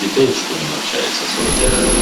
Дітей в школі навчається 49.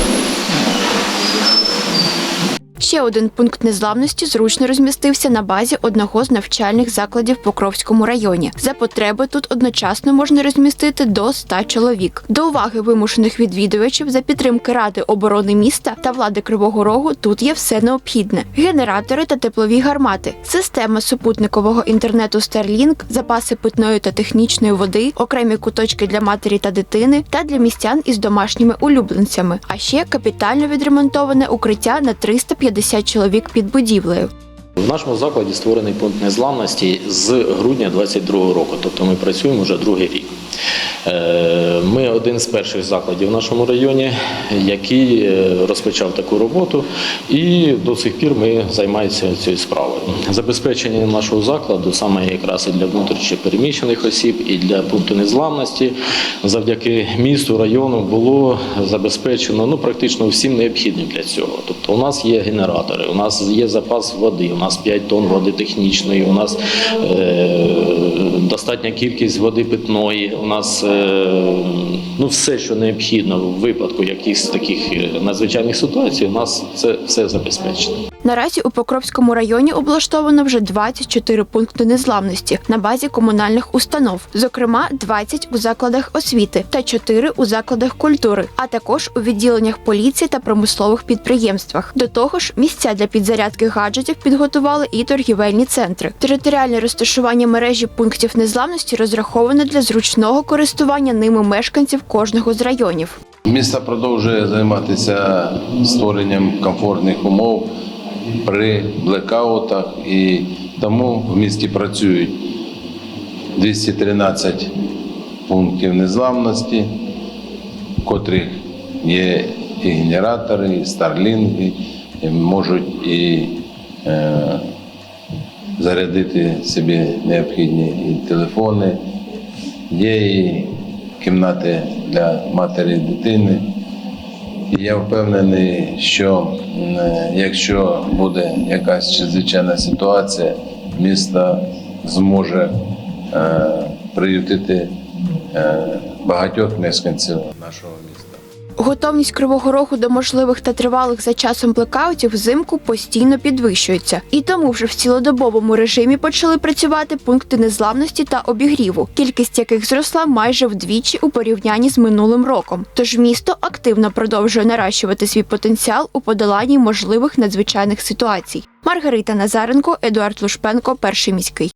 Ще один пункт незламності зручно розмістився на базі одного з навчальних закладів в Покровському районі. За потреби тут одночасно можна розмістити до 100 чоловік. До уваги вимушених відвідувачів за підтримки Ради оборони міста та влади Кривого Рогу тут є все необхідне: генератори та теплові гармати, система супутникового інтернету Starlink, запаси питної та технічної води, окремі куточки для матері та дитини та для містян із домашніми улюбленцями. А ще капітально відремонтоване укриття на 350 чоловік під будівлею. В нашому закладі створений пункт незламності з грудня 2022 року, тобто ми працюємо вже другий рік. Е, Ми один з перших закладів в нашому районі, який е, розпочав таку роботу, і до сих пір ми займаємося цією справою. Забезпечення нашого закладу саме якраз і для внутрішньо переміщених осіб, і для пункту незламності, завдяки місту, району було забезпечено ну, практично всім необхідним для цього. Тобто у нас є генератори, у нас є запас води, у нас 5 тонн води технічної, у нас е, достатня кількість води питної, у нас е, ну, все, що необхідно в випадку якихось таких е, надзвичайних ситуацій, у нас це все забезпечено. Наразі у Покровському районі облаштовано вже 24 пункти незламності на базі комунальних установ, зокрема 20 у закладах освіти та 4 у закладах культури, а також у відділеннях поліції та промислових підприємствах. До того ж, місця для підзарядки гаджетів підготували і торгівельні центри. Територіальне розташування мережі пунктів незламності розраховане для зручного користування ними мешканців кожного з районів. Місто продовжує займатися створенням комфортних умов при блекаутах, і тому в місті працюють 213 пунктів незламності, в котрих є і генератори, і старлінги, і можуть і е, зарядити собі необхідні і телефони, є і кімнати для матері і дитини. Я впевнений, що якщо буде якась чрезвичайна ситуація, місто зможе е, приютити е, багатьох мешканців нашого міста. Готовність Кривого Рогу до можливих та тривалих за часом блекаутів взимку постійно підвищується. І тому вже в цілодобовому режимі почали працювати пункти незламності та обігріву, кількість яких зросла майже вдвічі у порівнянні з минулим роком. Тож місто активно продовжує наращувати свій потенціал у подоланні можливих надзвичайних ситуацій. Маргарита Назаренко, Едуард Лушпенко, перший міський.